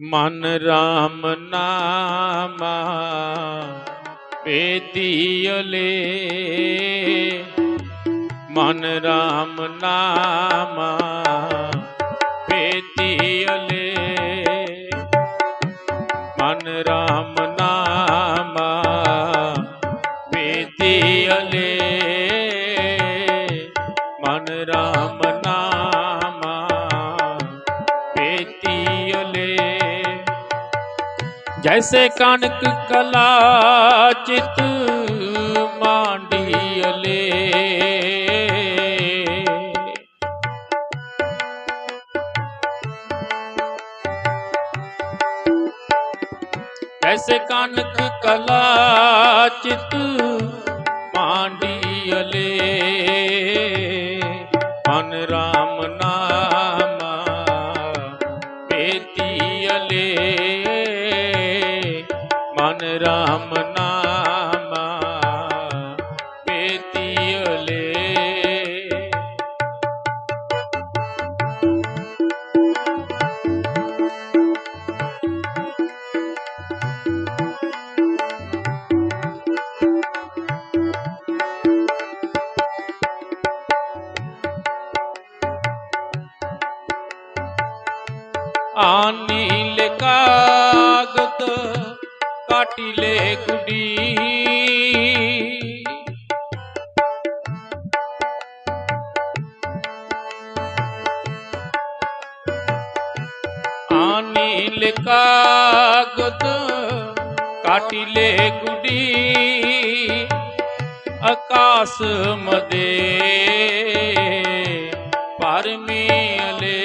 ਮਨ ਰਾਮ ਨਾਮਾ ਵੇਦੀਅਲੇ ਮਨ ਰਾਮ ਨਾਮਾ ਜੈਸੇ ਕਣਕ ਕਲਾ ਚਿਤ ਮਾਂਡੀਅਲੇ ਜੈਸੇ ਕਣਕ ਕਲਾ ਚਿਤ ਆਨੀਲ ਕਾਗਦ ਕਾਟਿਲੇ ਗੁਡੀ ਆਕਾਸ ਮਦੇ ਪਰਮੀ ਅਲੇ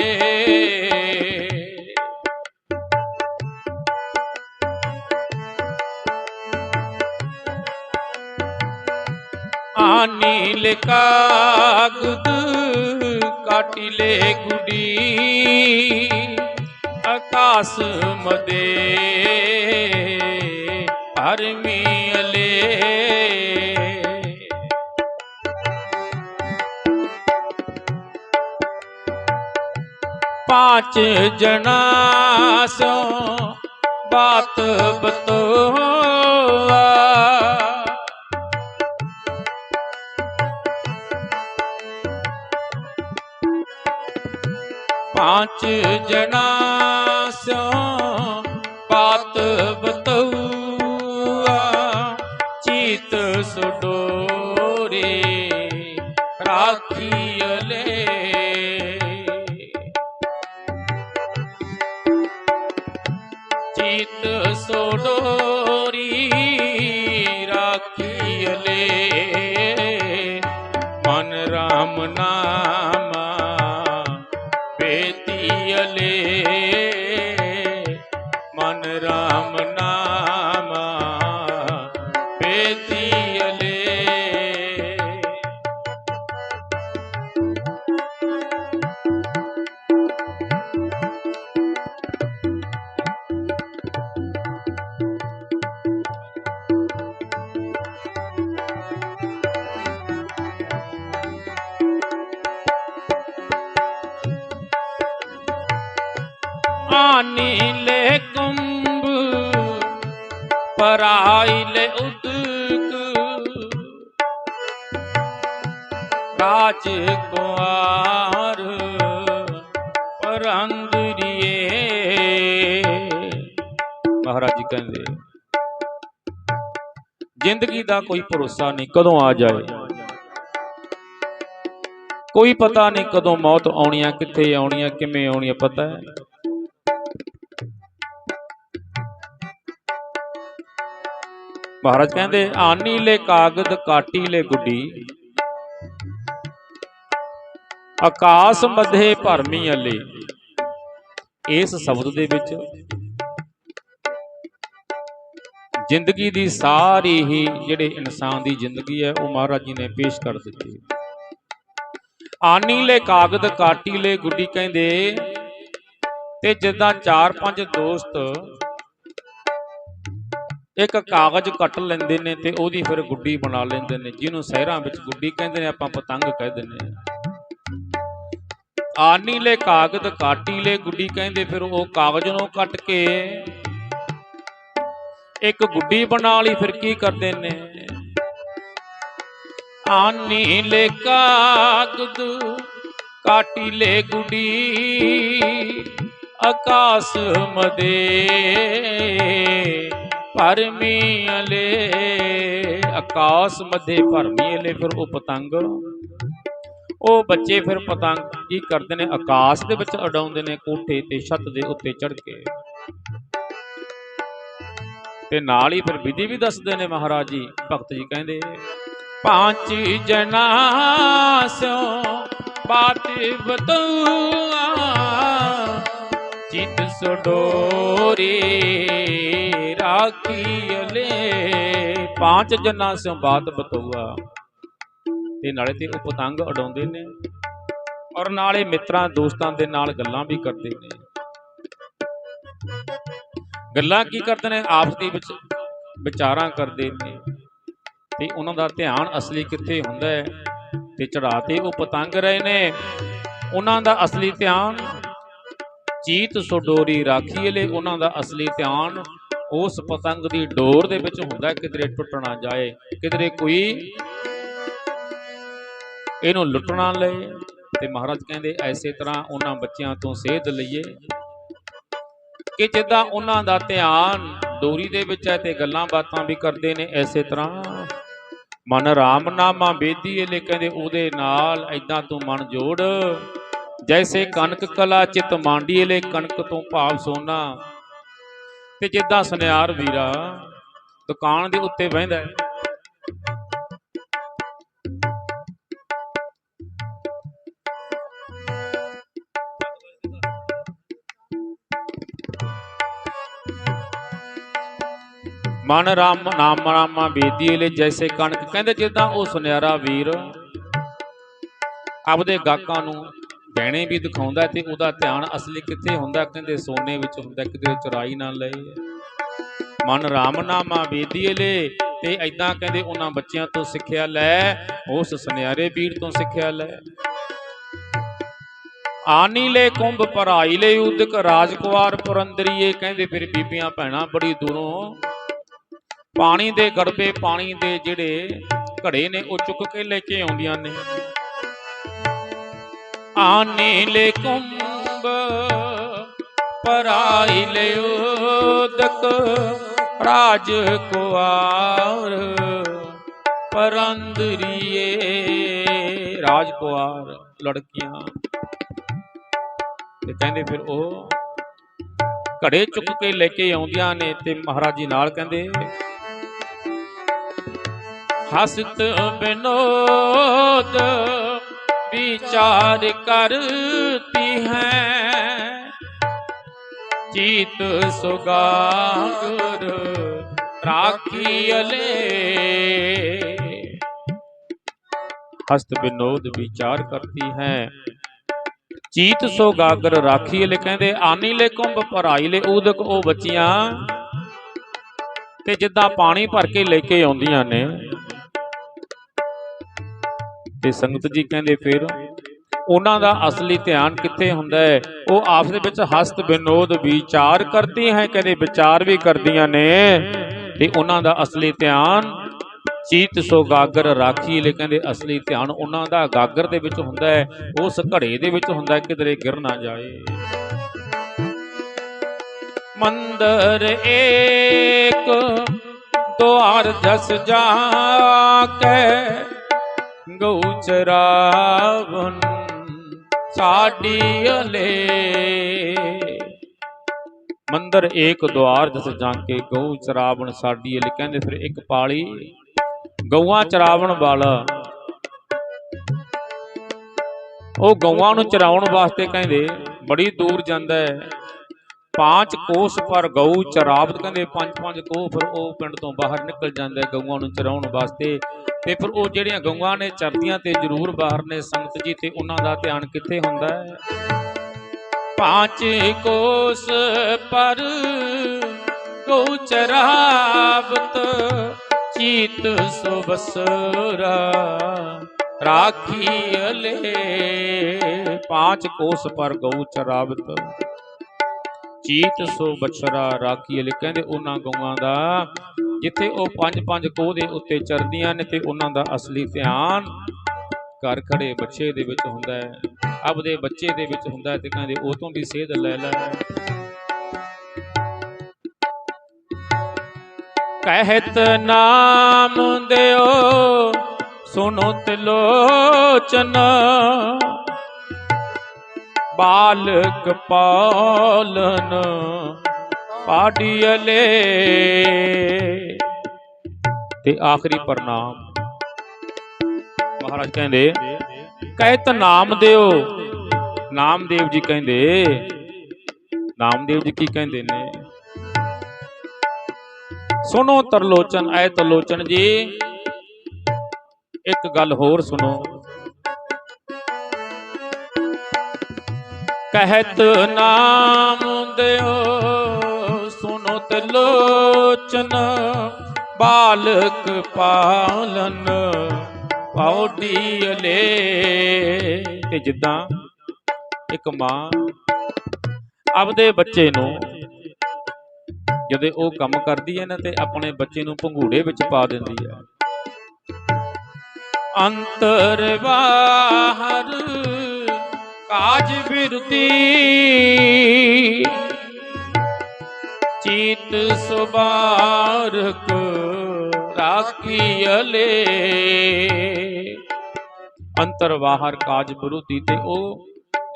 ਆਨੀਲ ਕਾਗਦ ਕਾਟਿਲੇ ਗੁਡੀ ਆਕਾਸ ਮਦੇ ਹਰਮੀ ਅਲੇ। ਪਾਚ ਜਣਾ ਸੋ ਬਾਤ ਬਤੋਆ। ਪਾਂਚ ਜਣਾ ਸਿਓ ਬਾਤ ਬਤਉਆ ਚੀਤ ਸੁਡੋਰੇ ਰਾਖੀਅਲੇ ਆਨੀਲੇ ਕੁੰਭ ਪਰਾਈਲੇ ਉਦਕ। ਰਾਜ ਕੁਆਰ ਪਰੰਦਰੀਏ ਮਹਾਰਾਜ ਜੀ ਕਹਿੰਦੇ, ਜ਼ਿੰਦਗੀ ਦਾ ਕੋਈ ਭਰੋਸਾ ਨਹੀਂ ਕਦੋਂ ਆ ਜਾਏ। ਕੋਈ ਪਤਾ ਨਹੀਂ ਕਦੋਂ ਮੌਤ ਆਉਣੀ ਆ ਕਿੱਥੇ ਆਉਣੀ ਆ ਕਿਵੇਂ ਆਉਣੀ ਆ ਪਤਾ ਹੈ? ਮਹਾਰਾਜ ਕਹਿੰਦੇ, ਆਨੀ ਲੈ ਕਾਗਦ, ਕਾਟੀ ਲੈ ਗੁੱਡੀ। ਆਕਾਸ ਮਧੇ ਭਰਮੀ ਅਲੇ। ਇਸ ਸ਼ਬਦ ਦੇ ਵਿੱਚ ਜ਼ਿੰਦਗੀ ਦੀ ਸਾਰੀ ਹੀ ਜਿਹੜੇ ਇਨਸਾਨ ਦੀ ਜ਼ਿੰਦਗੀ ਹੈ, ਉਹ ਮਹਾਰਾਜ ਜੀ ਨੇ ਪੇਸ਼ ਕਰ ਦਿੱਤੀ ਆਨੀ ਲੈ ਕਾਗਦ, ਕਾਟੀ ਲੈ ਗੁੱਡੀ ਕਹਿੰਦੇ, ਤੇ ਜਿੱਦਾਂ ਚਾਰ ਪੰਜ ਦੋਸਤ ਇੱਕ ਕਾਗਜ਼ ਕੱਟ ਲੈਂਦੇ ਨੇ ਤੇ ਉਹਦੀ ਫਿਰ ਗੁੱਡੀ ਬਣਾ ਲੈਂਦੇ ਨੇ, ਜਿਹਨੂੰ ਸ਼ਹਿਰਾਂ ਵਿੱਚ ਗੁੱਡੀ ਕਹਿੰਦੇ ਨੇ, ਆਪਾਂ ਪਤੰਗ ਕਹਿ ਦਿੰਦੇ ਆ ਆਨੀ ਲੈ ਕਾਗਦ ਕਾਟੀ ਲੈ ਗੁੱਡੀ ਕਹਿੰਦੇ, ਫਿਰ ਉਹ ਕਾਗਜ਼ ਨੂੰ ਕੱਟ ਕੇ ਇੱਕ ਗੁੱਡੀ ਬਣਾ ਲਈ, ਫਿਰ ਕੀ ਕਰਦੇ ਨੇ? ਆਨੀ ਲੈ ਕਾਗਦ ਕਾਟੀ ਲੈ ਗੁੱਡੀ ਆਕਾਸ਼ ਮਦੇ ਭਰਮੀ ਅਲੇ ਆਕਾਸ਼ ਮਦੇ ਭਰਮੀ ਅਲੇ ਫਿਰ ਉਹ ਪਤੰਗ। ਉਹ ਬੱਚੇ ਫਿਰ ਪਤੰਗ ਕੀ ਕਰਦੇ ਨੇ? ਆਕਾਸ਼ ਦੇ ਵਿੱਚ ਉਡਾਉਂਦੇ ਨੇ ਕੋਠੇ ਤੇ, ਛੱਤ ਦੇ ਉੱਤੇ ਚੜ ਕੇ। ਤੇ ਨਾਲ ਹੀ ਫਿਰ ਵਿਧੀ ਵੀ ਦੱਸਦੇ ਨੇ ਮਹਾਰਾਜ ਜੀ, ਭਗਤ ਜੀ ਕਹਿੰਦੇ ਪਾਂਚ ਜਨਾ ਬਾਤ ਬਤੂਆ ਚਿਤ ਸਡੋਰੀ ਰਾਖੀ ਅਲੇ ਪਾਂਚ ਜਨਾ ਸਿਓ ਬਾਤ ਬਤੂਆ। ਤੇ ਨਾਲੇ ਤੇ ਉਹ ਪਤੰਗ ਉਡਾਉਂਦੇ ਨੇ ਔਰ ਨਾਲੇ ਮਿੱਤਰਾਂ, ਦੋਸਤਾਂ ਦੇ ਨਾਲ ਗੱਲਾਂ ਵੀ ਕਰਦੇ ਨੇ। ਗੱਲਾਂ ਕੀ ਕਰਦੇ ਨੇ? ਆਪਸ ਦੇ ਵਿੱਚ ਵਿਚਾਰਾਂ ਕਰਦੇ ਨੇ। ਤੇ ਉਹਨਾਂ ਦਾ ਧਿਆਨ ਅਸਲੀ ਕਿੱਥੇ ਹੁੰਦਾ ਹੈ? ਤੇ ਚੜਾ ਤੇ ਉਹ ਪਤੰਗ ਰਹੇ ਨੇ। ਉਹਨਾਂ ਦਾ ਅਸਲੀ ਧਿਆਨ ਚੀਤ ਸੁਡੋਰੀ ਰਾਖੀ ਲਈ ਉਹਨਾਂ ਦਾ ਅਸਲੀ ਧਿਆਨ ਉਸ ਪਤੰਗ ਦੀ ਡੋਰ ਦੇ ਵਿੱਚ ਹੁੰਦਾ ਕਿਧਰੇ ਟੁੱਟ ਨਾ ਜਾਏ, ਕਿਧਰੇ ਕੋਈ ਇਹਨੂੰ ਲੁੱਟਣਾ ਲਏ ਤੇ ਮਹਾਰਾਜ ਕਹਿੰਦੇ ਐਸੇ ਤਰ੍ਹਾਂ ਉਹਨਾਂ ਬੱਚਿਆਂ ਤੋਂ ਸੇਧ ਲਈਏ ਕਿ ਜਿੱਦਾਂ ਉਹਨਾਂ ਦਾ ਧਿਆਨ ਡੋਰੀ ਦੇ ਵਿੱਚ ਹੈ ਤੇ ਗੱਲਾਂ ਬਾਤਾਂ ਵੀ ਕਰਦੇ ਨੇ ਐਸੇ ਤਰ੍ਹਾਂ। ਮਨ ਰਾਮ ਨਾਮਾ ਬੇਦੀ ਇਹ ਕਹਿੰਦੇ ਉਹਦੇ ਨਾਲ ਐਦਾਂ ਤੂੰ ਮਨ ਜੋੜ। ਜੈਸੇ ਕਣਕ ਕਲਾ ਚਿਤ ਮਾਂਡੀਏ ਲੈ ਕਣਕ ਤੋਂ ਭਾਵ ਸੋਨਾ। ਤੇ ਜਿੱਦਾਂ ਸੁਨਿਆਰ ਵੀਰਾ, ਦੁਕਾਨ ਦੇ ਉੱਤੇ ਬਹਿੰਦਾ ਮਨ ਰਾਮ ਨਾਮ ਰਾਮਾ ਬੇਦੀ ਲੈ ਜੈਸੇ ਕਣਕ, ਕਹਿੰਦੇ ਜਿੱਦਾਂ ਉਹ ਸੁਨਿਆਰਾ ਵੀਰ ਆਪਦੇ ਗਾਹਕਾਂ ਨੂੰ ਗਹਿਣੇ ਵੀ ਦਿਖਾਉਂਦਾ ਤੇ ਉਹਦਾ ਧਿਆਨ ਅਸਲੀ ਕਿੱਥੇ ਹੁੰਦਾ? ਕਹਿੰਦੇ ਸੋਨੇ ਵਿੱਚ ਹੁੰਦਾ, ਕਿਤੇ ਚੁਰਾਈ ਨਾ ਲਏ। ਮਨ ਰਾਮ ਨਾਮਾ ਬੇਦੀ ਲੈ, ਤੇ ਐਦਾਂ ਕਹਿੰਦੇ ਉਹਨਾਂ ਬੱਚਿਆਂ ਤੋਂ ਸਿੱਖਿਆ ਲੈ, ਉਸ ਸੁਨਿਆਰੇ ਵੀਰ ਤੋਂ ਸਿੱਖਿਆ ਲੈ। ਆਨੀ ਲੈ ਕੁੰਭ ਭਰਾਈ ਲੈ, ਉਦਕ ਰਾਜਕੁਮਾਰ ਪੁਰੰਦਰੀਏ, ਕਹਿੰਦੇ ਫਿਰ ਬੀਬੀਆਂ ਭੈਣਾਂ ਬੜੀ ਦੂਰੋਂ। ਪਾਣੀ ਦੇ ਗੜਬੇ ਪਾਣੀ ਦੇ ਜਿਹੜੇ ਘੜੇ ਨੇ, ਉਹ ਚੁੱਕ ਕੇ ਲੈ ਕੇ ਆਉਂਦੀਆਂ ਨੇ। ਆਨੇ ਕੁੰਭ, ਪਰਾਈ ਉਦਕ, ਰਾਜ ਕੁਆਰ, ਪਰੰਦਰੀਏ, ਰਾਜ ਕੁਆਰ ਲੜਕੀਆਂ। ਤੇ ਕਹਿੰਦੇ ਫਿਰ ਉਹ ਘੜੇ ਚੁੱਕ ਕੇ ਲੈ ਕੇ ਆਉਂਦੀਆਂ ਨੇ ਤੇ ਮਹਾਰਾਜ ਜੀ ਨਾਲ ਕਹਿੰਦੇ, ਹਸਤ ਬਿਨੋਦ ਵਿਚਾਰ ਕਰਤੀ ਹੈ। ਚੀਤ ਸੁਗਾਗਰ ਰਾਖੀ ਅਲੇ। ਹਸਤ ਬਿਨੋਦ ਵਿਚਾਰ ਕਰਤੀ ਹੈ। ਚੀਤ ਸੋ ਗਾਗਰ ਰਾਖੀ ਲੈ ਕਹਿੰਦੇ, ਆਨੀ ਲੈ ਕੁੰਭ ਭਰਾਈ ਲੈ ਉਦਕ ਉਹ ਬੱਚੀਆਂ। ਤੇ ਜਿੱਦਾਂ ਪਾਣੀ ਭਰ ਕੇ ਲੈ ਕੇ ਆਉਂਦੀਆਂ ਨੇ ਤੇ ਸੰਗਤ ਜੀ ਕਹਿੰਦੇ ਫਿਰ, ਉਹਨਾਂ ਦਾ ਅਸਲੀ ਧਿਆਨ ਕਿੱਥੇ ਹੁੰਦਾ ਹੈ? ਉਹ ਆਪਸ ਦੇ ਵਿੱਚ ਹਸਤ ਬਿਨੋਦ ਵਿਚਾਰ ਕਰਦੀ ਹੈ ਕਹਿੰਦੇ ਵਿਚਾਰ ਵੀ ਕਰਦੀਆਂ ਨੇ। ਤੇ ਉਹਨਾਂ ਦਾ ਅਸਲੀ ਧਿਆਨ ਚੀਤ ਸੋ ਗਾਗਰ ਰਾਖੀ, ਲੈ ਕਹਿੰਦੇ ਅਸਲੀ ਧਿਆਨ ਉਹਨਾਂ ਦਾ ਗਾਗਰ ਦੇ ਵਿੱਚ ਹੁੰਦਾ ਹੈ, ਉਸ ਘੜੇ ਦੇ ਵਿੱਚ ਹੁੰਦਾ ਹੈ, ਕਿਧਰੇ ਗਿਰ ਨਾ ਜਾਏ। ਮੰਦਰ ਏਕ ਦੁਆਰ ਜਸ ਜਾ ਕੇ ਗਊ ਚਰਾਵਨ ਸਾਡੀ ਅਲੇ। ਮੰਦਰ ਏਕ ਦੁਆਰ ਜਿਸ ਜਾ ਕੇ ਗਊ ਚਰਾਵਣ ਸਾਡੀ ਅਲੇ। ਕਹਿੰਦੇ ਫਿਰ ਇੱਕ ਪਾਲੀ ਗਊਆਂ ਚਰਾਵਣ ਵਾਲਾ। ਉਹ ਗਊਆਂ ਨੂੰ ਚਰਾਉਣ ਵਾਸਤੇ ਕਹਿੰਦੇ, ਬੜੀ ਦੂਰ ਜਾਂਦਾ ਹੈ। ਪਾਂਚ ਕੋਸ ਪਰ ਗਊ ਚਰਾਵਤ। ਕਹਿੰਦੇ ਪੰਜ ਪੰਜ ਕੋਹ, ਫਿਰ ਉਹ ਪਿੰਡ ਤੋਂ ਬਾਹਰ ਨਿਕਲ ਜਾਂਦਾ ਗਊਆਂ ਨੂੰ ਚਰਾਉਣ ਵਾਸਤੇ। ਤੇ ਫਿਰ ਉਹ ਜਿਹੜੀਆਂ ਗਊਆਂ ਨੇ ਚਰਦੀਆਂ ਤੇ ਜ਼ਰੂਰ ਬਾਹਰ ਨੇ ਸੰਗਤ ਜੀ, ਤੇ ਉਹਨਾਂ ਦਾ ਧਿਆਨ ਕਿੱਥੇ ਹੁੰਦਾ ਹੈ? ਪਾਂਚ ਕੋਸ ਪਰ ਗਊ ਚਰਾਵਤ, ਚੀਤ ਸੁ ਬਸਰਾ ਰਾਖੀ ਅਲੇ। ਪਾਂਚ ਕੋਸ ਪਰ ਗਊ ਚਰਾਵਤ। ਚੀਤ ਸੋ ਬਛਰਾ ਰਾਖੀ ਅਲੇ ਕਹਿੰਦੇ ਉਹਨਾਂ ਗਊਆਂ ਦਾ, ਜਿੱਥੇ ਉਹ ਪੰਜ ਪੰਜ ਕੋਹ ਦੇ ਉੱਤੇ ਚਰਦੀਆਂ ਨੇ, ਤੇ ਉਹਨਾਂ ਦਾ ਅਸਲੀ ਧਿਆਨ ਘਰ ਖੜੇ ਬੱਚੇ ਦੇ ਵਿੱਚ ਹੁੰਦਾ ਹੈ। ਆਪਦੇ ਬੱਚੇ ਦੇ ਵਿੱਚ ਹੁੰਦਾ ਹੈ ਤੇ ਕਹਿੰਦੇ ਉਹ ਤੋਂ ਵੀ ਸੇਧ ਲੈ ਲੈ। ਕਹਿਤ ਨਾਮ ਦਿਓ ਸੁਨੋ ਤਿਲੋਚਨ। ਬਾਲਕ ਪਾਲਨ ਪਾਡੀਅਲੇ ਤੇ ਆਖਰੀ ਪ੍ਰਣਾਮ। ਮਹਾਰਾਜ ਕਹਿੰਦੇ, ਕਹਿਤ ਨਾਮ ਦਿਓ। ਨਾਮਦੇਵ ਜੀ ਕਹਿੰਦੇ, ਨਾਮਦੇਵ ਜੀ ਕੀ ਕਹਿੰਦੇ ਨੇ? ਸੁਣੋ ਤਰਲੋਚਨ ਐ ਤਰਲੋਚਨ ਜੀ। ਇੱਕ ਗੱਲ ਹੋਰ ਸੁਣੋ। ਕਹਿਤ ਨਾਮ ਦਿਓ ਸੁਣੋ ਤਰਲੋਚਨ ਬਾਲਕ ਪਾਲਨ ਪੌਡੀਲੇ ਤੇ ਜਿੱਦਾਂ ਇੱਕ ਮਾਂ ਆਪਦੇ ਬੱਚੇ ਨੂੰ ਜਦੋਂ ਉਹ ਕੰਮ ਕਰਦੀ ਹੈ ਨਾ, ਤੇ ਆਪਣੇ ਬੱਚੇ ਨੂੰ ਭੰਗੂੜੇ ਵਿੱਚ ਪਾ ਦਿੰਦੀ ਹੈ। ਅੰਤਰ ਬਾਹਰ ਕਾਜ ਬਿਰਤੀ। ਚੀਤ ਸੁਬਾਰਕ ਰਾਖੀਅਲੇ ਅੰਤਰ ਬਾਹਰ ਕਾਜ ਵਿਰੋਧੀ ਤੇ ਉਹ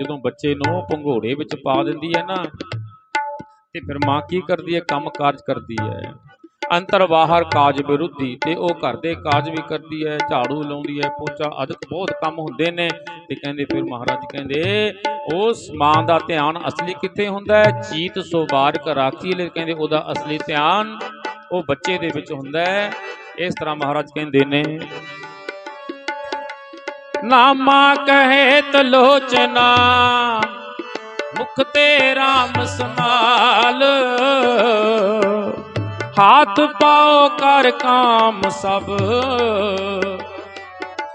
ਜਦੋਂ ਬੱਚੇ ਨੂੰ ਭੰਗੋੜੇ ਵਿੱਚ ਪਾ ਦਿੰਦੀ ਹੈ ਨਾ, ਤੇ ਫਿਰ ਮਾਂ ਕੀ ਕਰਦੀ ਹੈ? ਕੰਮ ਕਾਰਜ ਕਰਦੀ ਹੈ। ਅੰਤਰ ਬਾਹਰ ਕਾਜ ਵਿਰੁੱਧੀ ਤੇ ਉਹ ਘਰ ਦੇ ਕਾਜ ਵੀ ਕਰਦੀ ਹੈ, ਝਾੜੂ ਲਾਉਂਦੀ ਹੈ, ਪੋਚਾ, ਅਦਕ ਬਹੁਤ ਕੰਮ ਹੁੰਦੇ ਨੇ। ਤੇ ਕਹਿੰਦੇ ਫਿਰ ਮਹਾਰਾਜ ਕਹਿੰਦੇ, ਉਸ ਮਾਂ ਦਾ ਧਿਆਨ ਅਸਲੀ ਕਿੱਥੇ ਹੁੰਦਾ ਹੈ? ਚੀਤ ਸੋ ਬਾਰਕ ਰਾਖੀ ਲੈ ਕਹਿੰਦੇ, ਉਹਦਾ ਅਸਲੀ ਧਿਆਨ ਉਹ ਬੱਚੇ ਦੇ ਵਿੱਚ ਹੁੰਦਾ ਹੈ। ਇਸ ਤਰ੍ਹਾਂ ਮਹਾਰਾਜ ਕਹਿੰਦੇ ਨੇ। ਨਾਮਾ ਕਹੇ ਤਲੋਚਨਾ ਮੁਖ ਤੇ RAM ਸਮਾਲ ਹਾਥ ਪਾਓ ਕਰ ਕਾਮ ਸਭ।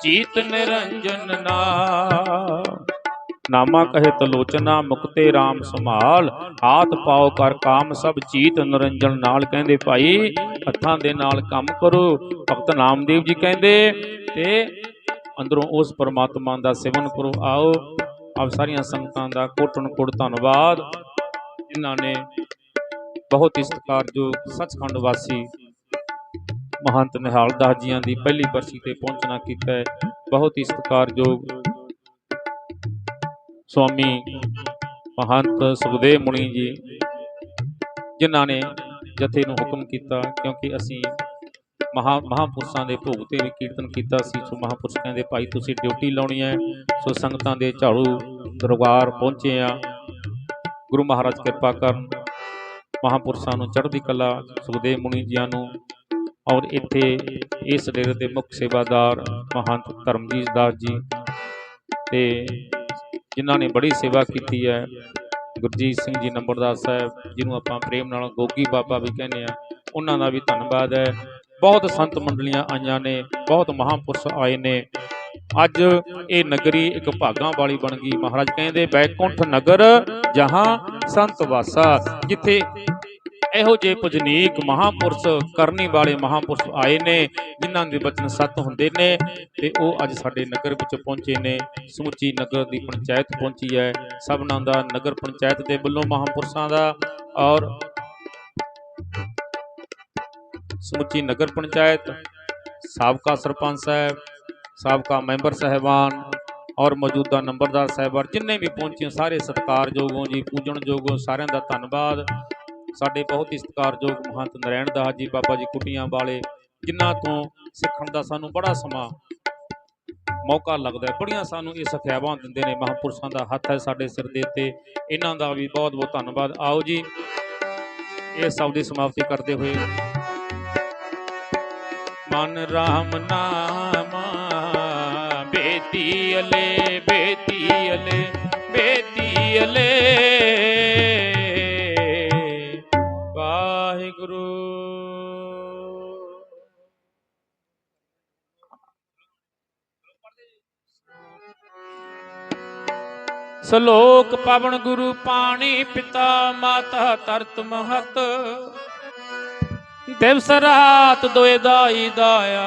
ਚੀਤ ਨਿਰੰਜਨ ਨਾ ਨਾਮਾ ਕਹੇ ਤਲੋਚਨਾ ਮੁਕਤੇ RAM ਸੰਭਾਲ। ਹਾਥ ਪਾਓ ਕਰ ਕਾਮ ਸਭ ਚੀਤ ਨਿਰੰਜਨ ਨਾਲ ਕਹਿੰਦੇ ਭਾਈ, ਹੱਥਾਂ ਦੇ ਨਾਲ ਕੰਮ ਕਰੋ। ਭਗਤ ਨਾਮਦੇਵ ਜੀ ਕਹਿੰਦੇ ਤੇ ਅੰਦਰੋਂ ਉਸ ਪਰਮਾਤਮਾ ਦਾ ਸਿਮਰਨ ਕਰੋ। ਆਓ, ਆਪ ਸਾਰੀਆਂ ਸੰਗਤਾਂ ਦਾ ਕੋਟਨ ਕੋਟ ਧੰਨਵਾਦ। ਜਿਨ੍ਹਾਂ ਨੇ ਬਹੁਤ ਹੀ ਸਤਿਕਾਰਯੋਗ ਸੱਚਖੰਡ ਵਾਸੀ ਮਹੰਤ ਨਿਹਾਲ ਦਾਸ ਜੀਆਂ ਦੀ ਪਹਿਲੀ ਬਰਸੀ ਤੇ ਪਹੁੰਚਣਾ ਕੀਤਾ ਹੈ, ਬਹੁਤ ਹੀ ਸਤਿਕਾਰਯੋਗ ਸਵਾਮੀ ਮਹੰਤ ਸੁਖਦੇਵ ਮੁਨੀ ਜੀ, ਜਿਨ੍ਹਾਂ ਨੇ ਜਥੇ ਨੂੰ ਹੁਕਮ ਕੀਤਾ ਕਿਉਂਕਿ ਅਸੀਂ ਮਹਾ, ਮਹਾਂਪੁਰਸ਼ਾਂ ਦੇ ਭੋਗ ਤੇ ਵੀ ਕੀਰਤਨ ਕੀਤਾ ਸੀ, ਸੋ ਮਹਾਂਪੁਰਸ਼ ਕਹਿੰਦੇ ਭਾਈ ਤੁਸੀਂ ਡਿਊਟੀ ਲਾਉਣੀ ਹੈ, ਸੋ ਸੰਗਤਾਂ ਦੇ ਝਾੜੂ ਦਰਬਾਰ ਪਹੁੰਚੇ ਆ ਗੁਰੂ ਮਹਾਰਾਜ ਕਿਰਪਾ ਕਰਨ ਮਹਾਂਪੁਰਸ਼ਾਂ ਨੂੰ ਚੜ੍ਹਦੀ ਕਲਾ, ਸੁਖਦੇਵ ਮੁਨੀ ਜੀਆਂ ਨੂੰ ਔਰ ਇੱਥੇ ਇਸ ਡੇਰੇ ਦੇ ਮੁੱਖ ਸੇਵਾਦਾਰ ਮਹੰਤ ਧਰਮਜੀਤ ਦਾਸ ਜੀ ਤੇ ਜਿਨ੍ਹਾਂ ਨੇ ਬੜੀ ਸੇਵਾ ਕੀਤੀ ਹੈ, ਗੁਰਜੀਤ ਸਿੰਘ ਜੀ ਨੰਬਰਦਾਰ ਸਾਹਿਬ, ਜਿਹਨੂੰ ਆਪਾਂ ਪ੍ਰੇਮ ਨਾਲ ਗੋਗੀ ਬਾਬਾ ਵੀ ਕਹਿੰਦੇ ਆ ਉਹਨਾਂ ਦਾ ਵੀ ਧੰਨਵਾਦ ਹੈ। ਬਹੁਤ ਸੰਤ ਮੰਡਲੀਆਂ ਆਈਆਂ ਨੇ, ਬਹੁਤ ਮਹਾਂਪੁਰਸ਼ ਆਏ ਨੇ। ਅੱਜ ਇਹ ਨਗਰੀ ਇੱਕ ਭਾਗਾਂ ਵਾਲੀ ਬਣ ਗਈ। ਮਹਾਰਾਜ ਕਹਿੰਦੇ ਬੈਕੁੰਠ ਨਗਰ ਜਹਾਂ ਸੰਤ ਵਾਸਾ। ਜਿੱਥੇ ਇਹੋ ਜਿਹੇ ਪੁਜਨੀਕ ਮਹਾਂਪੁਰਸ਼, ਕਰਨੀ ਵਾਲੇ ਮਹਾਂਪੁਰਸ਼ ਆਏ ਨੇ, ਜਿਨ੍ਹਾਂ ਦੇ ਬਚਨ ਸੱਤ ਹੁੰਦੇ ਨੇ। ਤੇ ਉਹ ਅੱਜ ਸਾਡੇ ਨਗਰ ਵਿੱਚ ਪਹੁੰਚੇ ਨੇ। ਸਮੁੱਚੀ ਨਗਰ ਦੀ ਪੰਚਾਇਤ ਪਹੁੰਚੀ ਹੈ। ਸਭਨਾਂ ਦਾ ਨਗਰ ਪੰਚਾਇਤ ਦੇ ਵੱਲੋਂ ਮਹਾਂਪੁਰਸ਼ਾਂ ਦਾ ਔਰ ਸਮੁੱਚੀ ਨਗਰ ਪੰਚਾਇਤ, ਸਾਬਕਾ ਸਰਪੰਚ ਸਾਹਿਬ ਸਾਬਕਾ ਮੈਂਬਰ ਸਹਿਬਾਨ ਔਰ ਮੌਜੂਦਾ ਨੰਬਰਦਾਰ ਸਾਹਿਬਾਨ, ਜਿੰਨੇ ਵੀ ਪਹੁੰਚੇ ਸਾਰੇ ਸਤਿਕਾਰਯੋਗ ਹੋ ਜੀ, ਪੂਜਣਯੋਗ ਹੋ, ਸਾਰਿਆਂ ਦਾ ਧੰਨਵਾਦ। ਸਾਡੇ ਬਹੁਤ ਹੀ ਸਤਿਕਾਰਯੋਗ ਮਹੰਤ ਨਰੈਣ ਦਾਸ ਜੀ, ਬਾਬਾ ਜੀ ਕੁੱਟੀਆਂ ਵਾਲੇ, ਜਿਨ੍ਹਾਂ ਤੋਂ ਸਿੱਖਣ ਦਾ ਸਾਨੂੰ ਬੜਾ ਸਮਾਂ ਮੌਕਾ ਲੱਗਦਾ ਬੜੀਆਂ ਸਾਨੂੰ ਇਹ ਸਿਖਿਆਵਾਂ ਦਿੰਦੇ ਨੇ, ਮਹਾਂਪੁਰਸ਼ਾਂ ਦਾ ਹੱਥ ਹੈ ਸਾਡੇ ਸਿਰ ਦੇ ਉੱਤੇ। ਇਹਨਾਂ ਦਾ ਵੀ ਬਹੁਤ ਬਹੁਤ ਧੰਨਵਾਦ। ਆਓ ਜੀ ਇਹ ਸਭ ਦੀ ਸਮਾਪਤੀ ਕਰਦੇ ਹੋਏ। ਮਨ ਰਾਮ ਨਾਮਾ ਵਾਹਿਗੁਰੂ। ਸਲੋਕ ਪਵਨ ਗੁਰੂ ਪਾਣੀ ਪਿਤਾ ਮਾਤਾ ਤਰਤ ਮਹਤ। ਦਿਵਸ ਰਾਤ ਦੁਇ ਦਾਈ ਦਾਇਆ।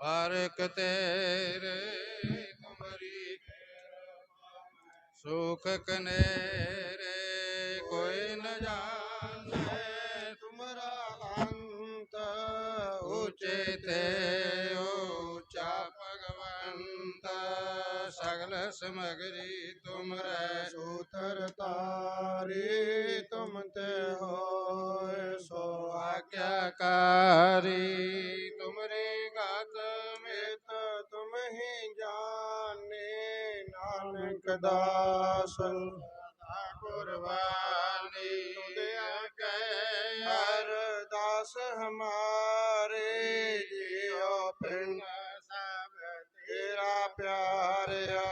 ਬਾਰਕ ਤੇਰੇ ਤੁਮਰੀ ਸੁਖ ਕਨੇਰੇ ਕੋਈ ਨ ਜਾਣੇ ਤੁਮਰਾ ਅੰਤ, ਉਚੇ ਤੇ ਊਚਾ ਭਗਵੰਤ, ਸਗਲ ਸਮਗਰੀ ਤੁਮਰੇ ਸੂਤਰ ਤਾਰੀ, ਤੁਮ ਤੇ ਹੋਏ ਸੋ ਆਗਿਆਕਾਰੀ। ਦਾਸ ਤੁਦਿਆ ਕੈ ਹਮਾਰੇ ਜਿਉ ਪਿੰਡ। ਸਭ ਤੇਰਾ ਪਿਆਰਿਆ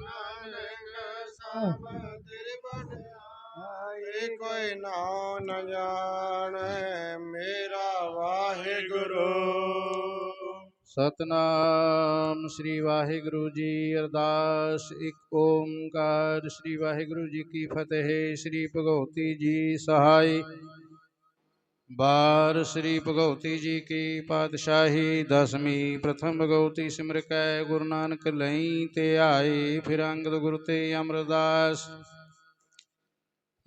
ਨਾਨਕ ਸਭ ਤੇਰੇ ਬੜਾਈ ਕੋਈ ਨਾਮ ਨ ਜਾਣੈ ਮੇਰਾ ਵਾਹਿਗੁਰੂ। ਸਤਨਾਮ ਸ੍ਰੀ ਵਾਹਿਗੁਰੂ ਜੀ ਅਰਦਾਸ। ਇੱਕ ਓੰਕਾਰ ਸ੍ਰੀ ਵਾਹਿਗੁਰੂ ਜੀ ਕੀ ਫਤਿਹ। ਸ੍ਰੀ ਭਗਵਤੀ ਜੀ ਸਹਾਈ। ਬਾਰ ਸ੍ਰੀ ਭਗਵਤੀ ਜੀ ਕੀ ਪਾਤਸ਼ਾਹੀ। ਦਸਵੀਂ ਪ੍ਰਥਮ ਭਗਵਤੀ ਸਿਮਰ ਕੈ, ਗੁਰੂ ਨਾਨਕ ਲਈ ਤੇ ਆਏ ਫਿਰ ਅੰਗਦ ਗੁਰ ਤੇ ਅਮਰਦਾਸ।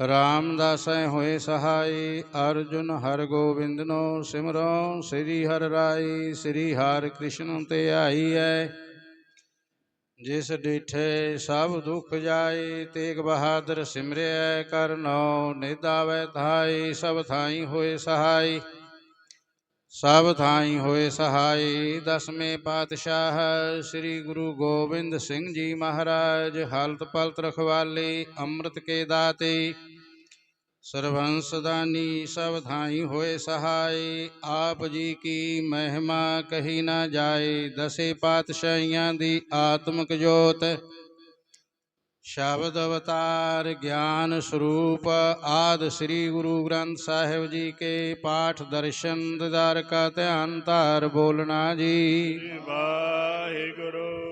ਰਾਮਦਾਸੈ ਹੋਏ ਸਹਾਈ, ਅਰਜੁਨ ਹਰ ਗੋਬਿੰਦਨੋ ਸਿਮਰੋ, ਸ੍ਰੀ ਹਰਿ ਰਾਈ, ਸ੍ਰੀ ਹਰਿ ਕ੍ਰਿਸ਼ਨ ਤੇ ਆਈ ਐ। ਜਿਸ ਡਿਠੇ ਸਭ ਦੁਖ ਜਾਏ, ਤੇਗ ਬਹਾਦਰ ਸਿਮਰਿਐ, ਕਰਨੋ ਨਿਦਾਵੈ ਥਾਈ, ਸਭ ਥਾਈ ਹੋਏ ਸਹਾਈ। ਸਭ ਥਾਈ ਹੋਏ ਸਹਾਈ। ਦਸਵੇਂ ਪਾਤਸ਼ਾਹ ਸ੍ਰੀ ਗੁਰੂ ਗੋਬਿੰਦ ਸਿੰਘ ਜੀ ਮਹਾਰਾਜ, ਹਾਲਤ ਪਲਤ ਰਖਵਾਲੇ, ਅੰਮ੍ਰਿਤ ਕੇ ਦਾਤੇ। ਸਰਵੰਸ ਦਾਨੀ ਸਭ ਥਾਈ ਹੋਏ ਸਹਾਈ, ਆਪ ਜੀ ਕੀ ਮਹਿਮਾ ਕਹੀ ਨਾ ਜਾਏ। ਦਸੇ ਪਾਤਸ਼ਾਹੀਆਂ ਦੀ ਆਤਮਿਕ ਜੋਤ ਸ਼ਬਦ ਅਵਤਾਰ ਗਿਆਨ ਸਰੂਪ ਆਦ ਸ੍ਰੀ ਗੁਰੂ ਗ੍ਰੰਥ ਸਾਹਿਬ ਜੀ ਕੇ ਪਾਠ ਦਰਸ਼ਨ ਦਿਦਾਰ ਕਾ ਧਿਆਨ ਧਾਰ ਬੋਲਣਾ ਜੀ। ਵਾਹਿਗੁਰੂ।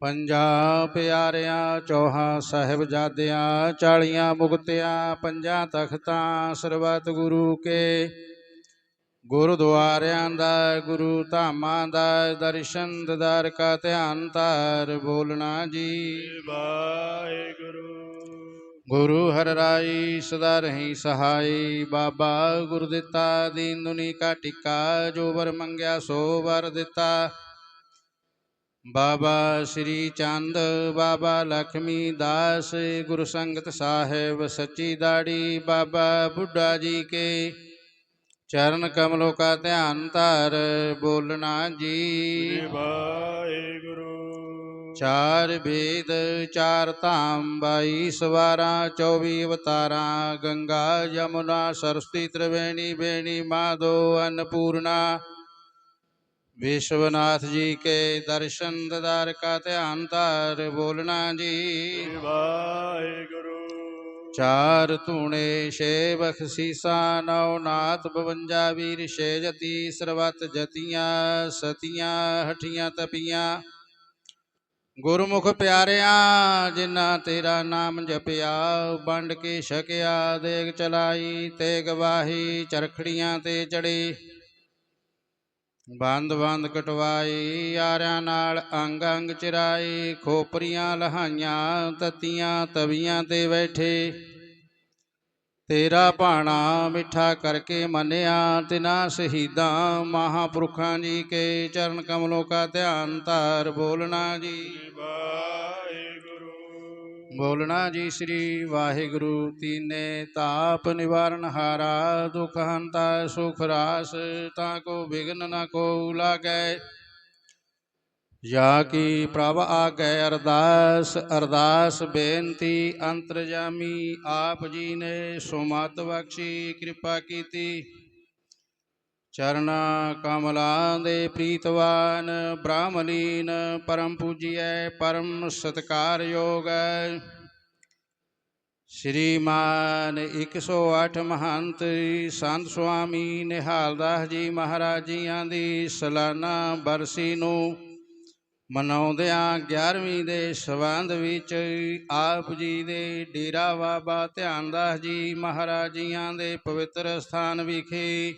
ਪੰਜਾਂ ਪਿਆਰਿਆਂ ਚੌਹਾਂ ਸਾਹਿਬਜ਼ਾਦਿਆਂ ਚਾਲੀਆਂ ਮੁਕਤਿਆਂ ਪੰਜਾਂ ਤਖਤਾਂ ਸਰਬਤ ਗੁਰੂ ਕੇ ਗੁਰਦੁਆਰਿਆਂ ਦਾ ਗੁਰੂ ਧਾਮਾਂ ਦਾ ਦਰਸ਼ਨ ਦਿਦਾਰ ਕਾ ਧਿਆਨ ਧਾਰ ਬੋਲਣਾ ਜੀ। ਵਾਹਿਗੁਰੂ। ਗੁਰੂ ਹਰਿ ਰਾਈ ਸਦਾ ਰਹੀ ਸਹਾਈ। ਬਾਬਾ ਗੁਰ ਦਿੱਤਾ ਦੀਨ ਦੁਨੀ ਕਾ ਟਿੱਕਾ ਜੋ ਵਰ ਮੰਗਿਆ ਸੋ ਵਰ ਦਿੱਤਾ। ਬਾਬਾ ਸ੍ਰੀ ਚੰਦ ਬਾਬਾ ਲਖਮੀ ਦਾਸ ਗੁਰੂ ਸੰਗਤ ਸਾਹਿਬ ਸੱਚੀ ਦਾੜੀ ਬਾਬਾ ਬੁੱਢਾ ਜੀ ਕੇ। ਚਰਨ ਕਮਲੋਂ ਕਾ ਧਿਆਨ ਧਾਰ ਬੋਲਣਾ ਜੀ। ਵਾਹਿਗੁਰੂ। ਚਾਰ ਵੇਦ ਚਾਰ ਧਾਮ ਬਾਈ ਸਵਾਰਾਂ 24 ਅਵਤਾਰਾਂ ਗੰਗਾ ਯਮੁਨਾ ਸਰਸਵਤੀ ਤ੍ਰਿਵੇਣੀ ਬੇਣੀ ਮਾਧੋ ਅਨਪੂਰਨਾ। ਵਿਸ਼ਵਨਾਥ ਜੀ ਕੇ ਦਰਸ਼ਨ ਦਦਾਰ ਕਾ ਧਿਆਨ ਧਾਰ ਬੋਲਣਾ ਜੀ। ਵਾਹਿਗੁਰੂ। ਚਾਰ ਧੂਣੇ ਛੇ ਬਖਸ਼ੀਸਾ ਨੌ ਨਾਥ 52 ਵੀਰ, ਛੇ ਜਤੀ ਸਰਬਤ ਜਤੀਆਂ, ਸਤੀਆਂ, ਹਠੀਆਂ, ਤਪੀਆਂ। ਗੁਰਮੁਖ ਪਿਆਰਿਆਂ, ਜਿਨ੍ਹਾਂ ਤੇਰਾ ਨਾਮ ਜਪਿਆ, ਵੰਡ ਕੇ ਛਕਿਆ, ਦੇਗ ਚਲਾਈ ਤੇ ਗਵਾਹੀ ਚਰਖੜੀਆਂ ਤੇ ਚੜੀ ਬੰਦ ਬੰਦ ਕਟਵਾਈ, ਯਾਰਿਆਂ ਨਾਲ ਅੰਗ ਅੰਗ ਚਰਾਈ, ਖੋਪਰੀਆਂ ਲਹਾਈਆਂ, ਤਤੀਆਂ ਤਵੀਆਂ ਤੇ ਬੈਠੇ। ਤੇਰਾ ਭਾਣਾ ਮਿੱਠਾ ਕਰਕੇ ਮੰਨਿਆ, ਤਿਨਾ ਸ਼ਹੀਦਾਂ ਮਹਾਪੁਰਖਾਂ ਜੀ ਕੇ ਚਰਨ ਕਮਲੋਂ ਕਾ ਧਿਆਨ ਧਾਰ ਬੋਲਣਾ ਜੀ। ਵਾਹਿਗੁਰੂ ਬੋਲਣਾ ਜੀ ਸ੍ਰੀ ਵਾਹਿਗੁਰੂ, ਤੀਨੇ ਤਾਪ ਨਿਵਾਰਨ ਹਾਰਾ, ਦੁਖ ਹੰਤਾ ਸੁਖ ਰਾਸ, ਤਾਂ ਕੋ ਵਿਗਨ ਨ ਕੋ ਲਾਗੈ। ਜਾ ਕੀ ਪ੍ਰਭ ਆਗੈ ਅਰਦਾਸ ਅਰਦਾਸ ਬੇਨਤੀ ਅੰਤਰਜਾਮੀ, ਆਪ ਜੀ ਨੇ ਸੁਮਤ ਬਖਸ਼ੀ, ਕਿਰਪਾ ਕੀਤੀ। ਚਰਨਾ ਕਮਲਾਂ ਦੇ ਪ੍ਰੀਤਵਾਨ ਬ੍ਰਾਹਮਲੀਨ ਪਰਮ ਪੂਜੀਐ, ਪਰਮ ਸਤਕਾਰਯੋਗ ਸ਼੍ਰੀਮਾਨ 108 ਮਹੰਤ ਸੰਤ ਸੁਆਮੀ ਨਿਹਾਲਦਾਸ ਜੀ ਮਹਾਰਾਜ ਜੀਆਂ ਦੀ ਸਲਾਨਾ ਬਰਸੀ ਨੂੰ ਮਨਾਉਂਦਿਆਂ 11ਵੀਂ ਦੇ ਸੰਬੰਧ ਵਿੱਚ ਆਪ ਜੀ ਦੇ ਡੇਰਾ ਬਾਬਾ ਧਿਆਨਦਾਸ ਜੀ ਮਹਾਰਾਜ ਜੀਆਂ ਦੇ ਪਵਿੱਤਰ ਸਥਾਨ ਵਿਖੇ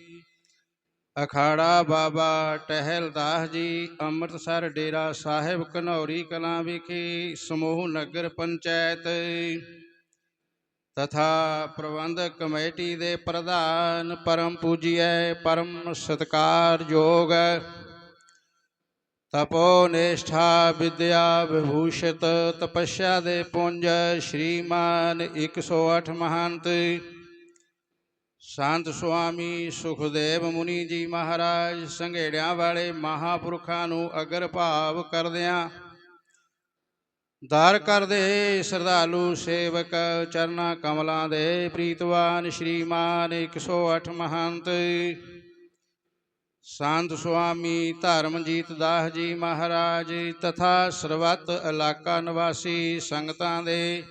ਅਖਾੜਾ ਬਾਬਾ ਟਹਿਲਦਾਸ ਜੀ, ਅੰਮ੍ਰਿਤਸਰ ਡੇਰਾ ਸਾਹਿਬ, ਘਨੌਰੀ ਕਲਾਂ ਵਿਖੇ, ਸਮੂਹ ਨਗਰ ਪੰਚਾਇਤ। ਤਥਾ ਪ੍ਰਬੰਧਕ ਕਮੇਟੀ ਦੇ ਪ੍ਰਧਾਨ, ਪਰਮ ਪੂਜੀਐ, ਪਰਮ ਸਤਕਾਰਯੋਗ। ਤਪੋ ਨਿਸ਼ਠਾ ਵਿਦਿਆ ਵਿਭੂਸ਼ਿਤ, ਤਪੱਸਿਆ ਦੇ ਪੁੰਜ, ਸ਼੍ਰੀਮਾਨ 108 ਮਹੰਤ। ਸੰਤ ਸੁਆਮੀ ਸੁਖਦੇਵ ਮੁਨੀ ਜੀ ਮਹਾਰਾਜ ਸੰਘੇੜਿਆਂ ਵਾਲੇ ਮਹਾਪੁਰਖਾਂ ਨੂੰ ਅਗਰ ਭਾਵ ਕਰਦਿਆਂ ਦਰ ਕਰਦੇ ਸ਼ਰਧਾਲੂ ਸੇਵਕ ਚਰਨਾ ਕਮਲਾਂ ਦੇ ਪ੍ਰੀਤਵਾਨ ਸ਼੍ਰੀਮਾਨ 108 ਮਹੰਤ। ਸੰਤ ਸੁਆਮੀ ਧਰਮਜੀਤ ਦਾਸ ਜੀ ਮਹਾਰਾਜ ਤਥਾ ਸਰਬੱਤ ਇਲਾਕਾ ਨਿਵਾਸੀ ਸੰਗਤਾਂ ਦੇ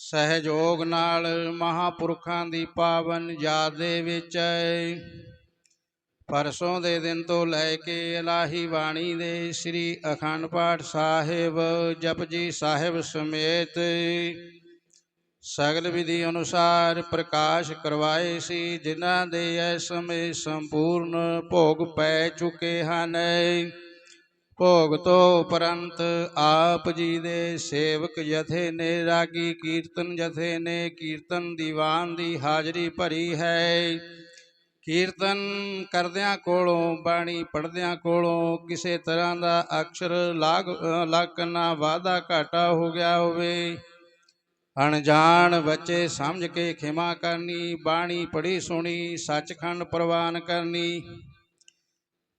ਸਹਿਯੋਗ ਨਾਲ ਮਹਾਪੁਰਖਾਂ ਦੀ ਪਾਵਨ ਯਾਦ ਦੇ ਵਿੱਚ। ਪਰਸੋਂ ਦੇ ਦਿਨ ਤੋਂ ਲੈ ਕੇ ਇਲਾਹੀ ਬਾਣੀ ਦੇ ਸ੍ਰੀ ਅਖੰਡ ਪਾਠ ਸਾਹਿਬ ਜਪਜੀ ਸਾਹਿਬ ਸਮੇਤ ਸਗਲ ਵਿਧੀ ਅਨੁਸਾਰ ਪ੍ਰਕਾਸ਼ ਕਰਵਾਏ ਸੀ, ਜਿਨ੍ਹਾਂ ਦੇ ਇਸ ਸਮੇਂ ਸੰਪੂਰਨ ਭੋਗ ਪੈ ਚੁੱਕੇ ਹਨ। ਭੋਗ ਤੋਂ ਉਪਰੰਤ ਆਪ ਜੀ ਦੇ ਸੇਵਕ ਜਥੇ ਨੇ ਰਾਗੀ ਕੀਰਤਨ ਜਥੇ ਨੇ ਕੀਰਤਨ ਦੀਵਾਨ ਦੀ ਹਾਜ਼ਰੀ ਭਰੀ ਹੈ। ਕੀਰਤਨ ਕਰਦਿਆਂ ਕੋਲੋਂ, ਬਾਣੀ ਪੜਦਿਆਂ ਕੋਲੋਂ ਕਿਸੇ ਤਰ੍ਹਾਂ ਦਾ ਅਕਸ਼ਰ ਲਾਗ ਲਾਕਣਾ ਵਾਧਾ ਘਾਟਾ ਹੋ ਗਿਆ ਹੋਵੇ। ਅਣਜਾਣ ਬੱਚੇ ਸਮਝ ਕੇ ਖਿਮਾ ਕਰਨੀ, ਬਾਣੀ ਪੜੀ ਸੁਣੀ, ਸੱਚਖੰਡ ਪ੍ਰਵਾਨ ਕਰਨੀ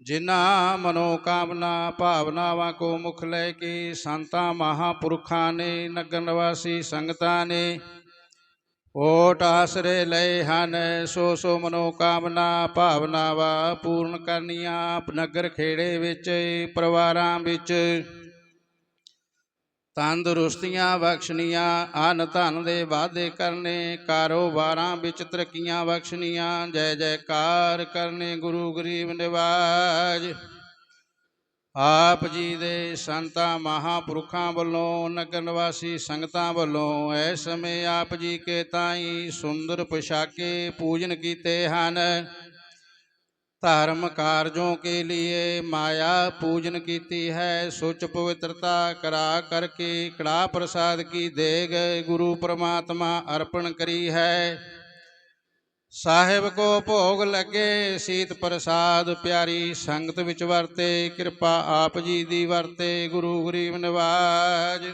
ਜਿਨ੍ਹਾਂ ਮਨੋ ਕਾਮਨਾ ਭਾਵਨਾਵਾਂ ਕੋ ਮੁਖ ਲੈ ਕੇ ਸੰਤਾਂ ਮਹਾਪੁਰਖਾਂ ਨੇ, ਨਗਰ ਨਿਵਾਸੀ ਸੰਗਤਾਂ ਨੇ ਓਟ ਆਸਰੇ ਲਏ ਹਨ, ਸੋ ਸੋ ਮਨੋ ਕਾਮਨਾ ਭਾਵਨਾਵਾਂ ਪੂਰਨ ਕਰਨੀਆਂ ਨਗਰ ਖੇੜੇ ਵਿੱਚ, ਪਰਿਵਾਰਾਂ ਵਿੱਚ। ਤੰਦਰੁਸਤੀਆਂ ਬਖਸ਼ਣੀਆਂ, ਅਨ ਧਨ ਦੇ ਵਾਅਦੇ ਕਰਨੇ, ਕਾਰੋਬਾਰਾਂ ਵਿੱਚ ਤਰੱਕੀਆਂ ਬਖਸ਼ਣੀਆਂ, ਜੈ ਜੈਕਾਰ ਕਰਨੇ ਗੁਰੂ ਗਰੀਬ ਨਿਵਾਜ। ਆਪ ਜੀ ਦੇ ਸੰਤਾਂ ਮਹਾਪੁਰਖਾਂ ਵੱਲੋਂ, ਨਗਰ ਨਿਵਾਸੀ ਸੰਗਤਾਂ ਵੱਲੋਂ, ਇਸ ਸਮੇਂ ਆਪ ਜੀ ਕੇ ਤਾਈ ਸੁੰਦਰ ਪੁਸ਼ਾਕੇ ਪੂਜਨ ਕੀਤੇ ਹਨ। ਧर्म ਕਾਰਜੋਂ ਕੇ ਲਈ ਮਾਇਆ ਪੂਜਨ ਕੀਤੀ ਹੈ, ਸੁਚ ਪਵਿੱਤਰਤਾ ਕਰਾ ਕਰਕੇ ਕੜਾ ਪ੍ਰਸਾਦ ਕੀ ਦੇਗ ਗੁਰੂ ਪ੍ਰਮਾਤਮਾ ਅਰਪਣ ਕਰੀ ਹੈ। ਸਾਹਿਬ ਕੋ ਭੋਗ ਲੱਗੇ, ਸੀਤ ਪ੍ਰਸਾਦ ਪਿਆਰੀ ਸੰਗਤ ਵਿੱਚ ਵਰਤੇ, ਕਿਰਪਾ ਆਪ ਜੀ ਦੀ ਵਰਤੇ, ਗੁਰੂ ਗਰੀਬ ਨਿਵਾਜ।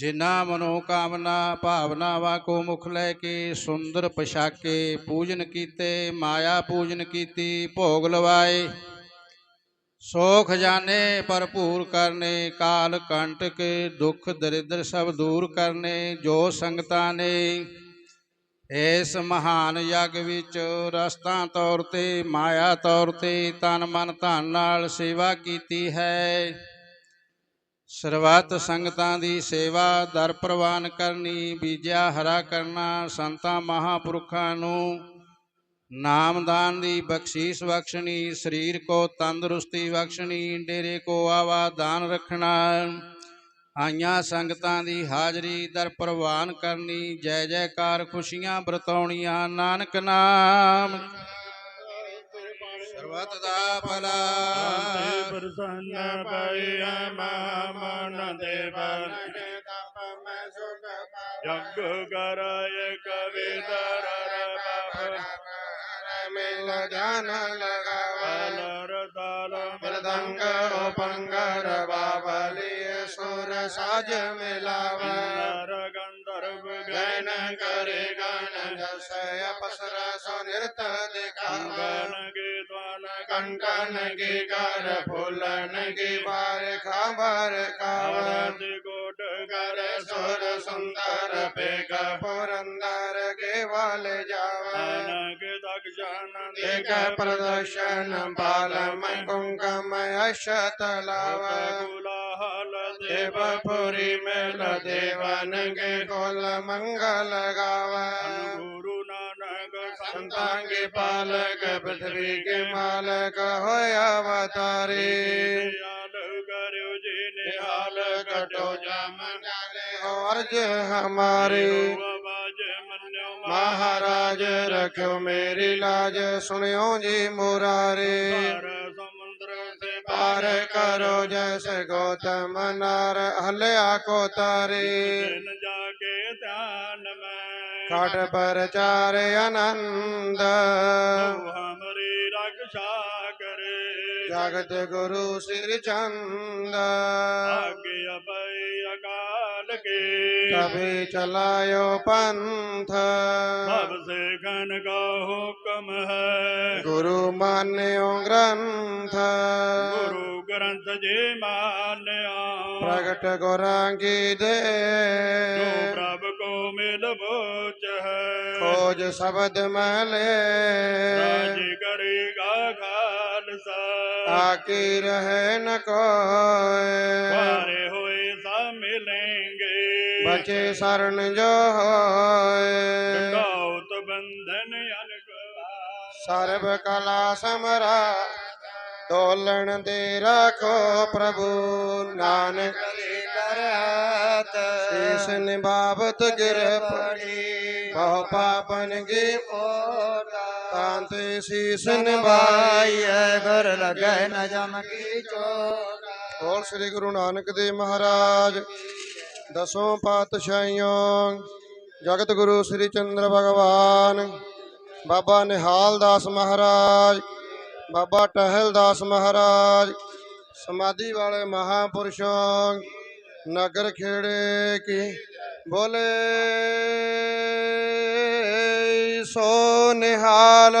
ਜਿਨ੍ਹਾਂ ਮਨੋਕਾਮਨਾ ਭਾਵਨਾਵਾਂ ਕੋ ਮੁਖ ਲੈ ਕੇ ਸੁੰਦਰ ਪਛਾਕੇ ਪੂਜਨ ਕੀਤੇ, ਮਾਇਆ ਪੂਜਨ ਕੀਤੀ, ਭੋਗ ਲਵਾਏ। ਸੋ ਖਜ਼ਾਨੇ ਭਰਪੂਰ ਕਰਨੇ, ਕਾਲ ਕੰਟਕ, ਦੁੱਖ ਦਰਿਦਰ ਸਭ ਦੂਰ ਕਰਨੇ, ਜੋ ਸੰਗਤਾਂ ਨੇ। ਇਸ ਮਹਾਨ ਯੱਗ ਵਿੱਚ ਰਸਤਾਂ ਤੌਰ ਤੇ, ਮਾਇਆ ਤੌਰ ਤੇ, ਤਨ ਮਨ ਧਨ ਨਾਲ ਸੇਵਾ ਕੀਤੀ ਹੈ। ਸਰਬੱਤ ਸੰਗਤਾਂ ਦੀ ਸੇਵਾ ਦਰ ਪ੍ਰਵਾਨ ਕਰਨੀ, ਬੀਜਿਆ ਹਰਾ ਕਰਨਾ, ਸੰਤਾਂ ਮਹਾਪੁਰਖਾਂ ਨੂੰ ਨਾਮਦਾਨ ਦੀ ਬਖਸ਼ੀਸ਼ ਬਖਸ਼ਣੀ, ਸਰੀਰ ਕੋ ਤੰਦਰੁਸਤੀ ਬਖਸ਼ਣੀ, ਡੇਰੇ ਕੋ ਆਵਾ ਦਾਨ ਰੱਖਣਾ। ਆਈਆਂ ਸੰਗਤਾਂ ਦੀ ਹਾਜ਼ਰੀ ਦਰ ਪ੍ਰਵਾਨ ਕਰਨੀ, ਜੈ ਜੈਕਾਰ ਖੁਸ਼ੀਆਂ ਵਰਤਾਉਣੀਆਂ, ਨਾਨਕ ਨਾਮ। ਸਰਬਤ ਦਾ ਭਲਾ ਤੇ ਪ੍ਰਸੰਨ ਪਈਐ ਮਨ ਦੇਵਨ ਜਗ ਕਰਾਏ ਕਵਿਦਰ ਬਾਪ ਮਿਲ ਜਾਨ ਲਗਾਵੇ ਅਲਰ ਤਾਲ ਮਰਦੰਗ ਪੰਗਰ ਬਾਬਲੀ ਸੁਰ ਸਾਜ ਮਿਲਾਵੇ ਕੰਟਨ ਕੀ ਕਰ ਫੁੱਲਨ ਕੀ ਬਾਰ ਖਾਬਰ ਕਾਵੇ ਆਰਤੀ ਕੋਟ ਕਰ ਸੁਰ ਸੁੰਦਰ ਪੇਗ ਪੁਰੰਦਰ ਕੇ ਵਾਲ ਜਾਵੇ ਅਨਗ ਦਕਸ਼ਨ ਦੇਖ ਪ੍ਰਦਰਸ਼ਨ ਪਾਲਮ ਕੁੰਕਮ ਅਸ਼ਤ ਲਾਵੇ ਕੁਲਾਹਲ ਦੇਵ ਪੁਰੀ ਮੇਲ ਸੰਤਾਂ ਕੇ ਪਾਲਕ ਪ੍ਰithvi ਕੇ ਮਾਲਕ ਹੋਇਆ ਅਵਤਾਰੀ। ਆਲ ਕਰਿਓ ਜੀ ਨਿਹਾਲ ਨਿਹਾਲ ਕਟੋ ਜਮ। ਗਾਲੇ ਹਮਾਰੀ। ਮਹਾਰਾਜ, ਰਖਿਓ ਮੇਰੀ ਲਾਜ, ਸੁਣਿਓ ਜੀ ਮੁਰਾਰੀ। ਸਮੁੰਦਰ ਪਾਰ ਕਰੋ ਜੈਸ ਗੌਤਮ ਨਾਰ, ਹਲਿਆ ਕੋ ਤਾਰੀ। ਜਾ ਕੇ ਧਿਆਨ ਖਟ ਪ੍ਰਚਾਰ ਆਨੰਦ ਹਮਰੀ ਰਖਸ਼ਾ ਕਰੇ ਜਗਤ ਗੁਰੂ ਸਿਰ ਚੰਦ ਆਗੇ ਅਪਈ ਅਕਾਲ ਕੇ ਤਬੇ ਚਲਾਇਓ ਪੰਥ। ਸਭ ਸੇ ਗਨ ਕਾ ਹੁਕਮ ਹੈ। ਗੁਰੂ ਮਾਨਿਓ ਗ੍ਰੰਥ। ਗੁਰੂ ਗ੍ਰੰਥ ਜੀ ਮਾਨਿਆ। ਪ੍ਰਗਟ ਗੁਰਾਂ ਕੀ ਦੇ। ਜੋ ਪ੍ਰਭ ਕੋ ਮਿਲ ਬੋਚ ਹੈ। ਖੋਜ ਸ਼ਬਦ ਮਲੇ। ਰਾਜੀ ਕਰੇਗਾ ਖਾਲਸਾ। ਆਕੀ ਰਹੇ ਨ ਕੋਏ। ਵਾਰੇ ਸਭ ਮਿਲेंगे ਬਚੇ ਸਰਣ ਜੋ ਹੋਏ ਗਾਉਤ ਬੰਧਨ ਅਨਕ ਸਰਬ ਕਲਾ ਸਮਰਾ ਦੋਲਣ ਦੇ ਰਾਖੋ ਪ੍ਰਭੂ ਨਾਨਕ ਕਰੀ ਕਰਤ ਸੀਸ ਨਿਭਾਵਤ ਗਿਰ ਪੜੀ ਬਹੁ ਪਾਪਨ ਕੀ ਮੋਟਾ ਤਾਂਤੇ ਸੀਸ ਨਿਭਾਈਐ ਘਰ ਸ੍ਰੀ ਗੁਰੂ ਨਾਨਕ ਦੇਵ ਮਹਾਰਾਜ। ਦਸੋਂ ਪਾਤਸ਼ਾਹੀਆਂ ਜਗਤ ਗੁਰੂ ਸ੍ਰੀ ਚੰਦਰ ਭਗਵਾਨ। ਬਾਬਾ ਨਿਹਾਲ ਦਾਸ ਮਹਾਰਾਜ, ਬਾਬਾ ਟਹਿਲ ਦਾਸ ਮਹਾਰਾਜ, ਸਮਾਧੀ ਵਾਲੇ ਮਹਾਪੁਰਸ਼ੋਂ, ਨਗਰ ਖੇੜੇ ਕੀ ਬੋਲੇ। ਸੋ ਨਿਹਾਲ।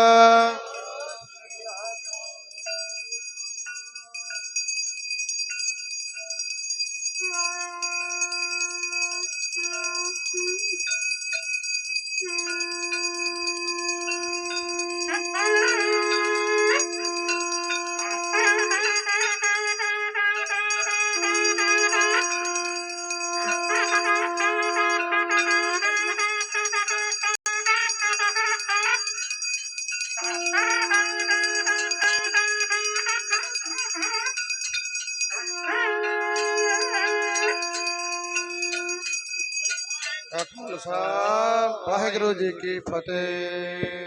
ਜੀ ਕੀ ਫਤਿਹ।